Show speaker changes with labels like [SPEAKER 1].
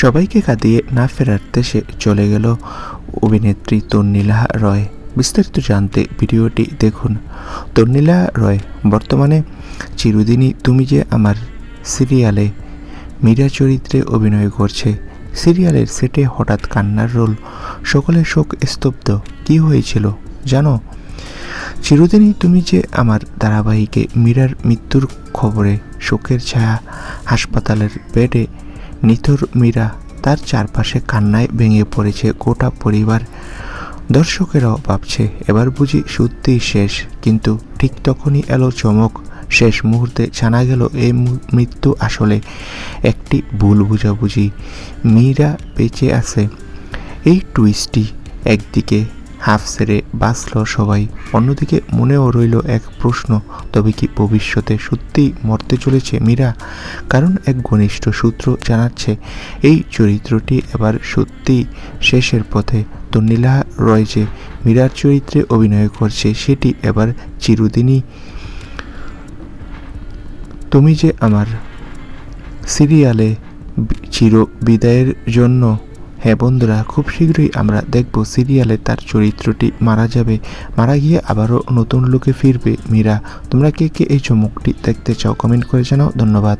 [SPEAKER 1] সবাইকে কাঁদিয়ে না ফেরার দেশে চলে গেল। অভিনেত্রী তন্নীলা রয়। বিস্তারিত জানতে ভিডিওটি দেখুন। তন্নীলা রয়, বর্তমানে চিরদিনই তুমি যে আমার সিরিয়ালে মীরা চরিত্রে অভিনয় করছে। সিরিয়ালের সেটে হঠাৎ কান্নার রোল, সকলে শোক স্তব্ধ। কি হয়েছিল জানো? চিরদিনই তুমি যে আমার ধারাবাহিকে মীরার মৃত্যুর খবরে শোকের ছায়া হাসপাতালের বেডে নিথর মীরা তার চারপাশে কান্নায় ভেঙে পড়েছে গোটা পরিবার। দর্শকেরাও ভাবছে, এবার বুঝি সত্যিই শেষ, কিন্তু ঠিক তখনই এলো চমক। শেষ মুহূর্তে জানা গেল, এই মৃত্যু আসলে একটি ভুল বুঝাবুঝি। মীরা বেঁচে আছে। এই টুইস্টটি একদিকে হাফ ছেড়ে বাঁচল সবাই। অন্যদিকে মনেও রইল এক প্রশ্ন, তবে কি ভবিষ্যতে সত্যিই মরতে চলেছে মীরা? কারণ এক ঘনিষ্ঠ সূত্র জানাচ্ছে, এই চরিত্রটি এবার সত্যিই শেষের পথে। তো নীলা রয় যে মীরার চরিত্রে অভিনয় করছে, সেটি এবার চিরদিনই। তুমি যে আমার সিরিয়ালে চির বিদায়ের জন্য হ্যাঁ বন্ধুরা, খুব শীঘ্রই আমরা দেখব সিরিয়ালে তার চরিত্রটি মারা যাবে। মারা গিয়ে আবারও নতুন লোকে ফিরবে। মীরা, তোমরা কে কে এই চমকটি দেখতে চাও কমেন্ট করে জানাও। ধন্যবাদ।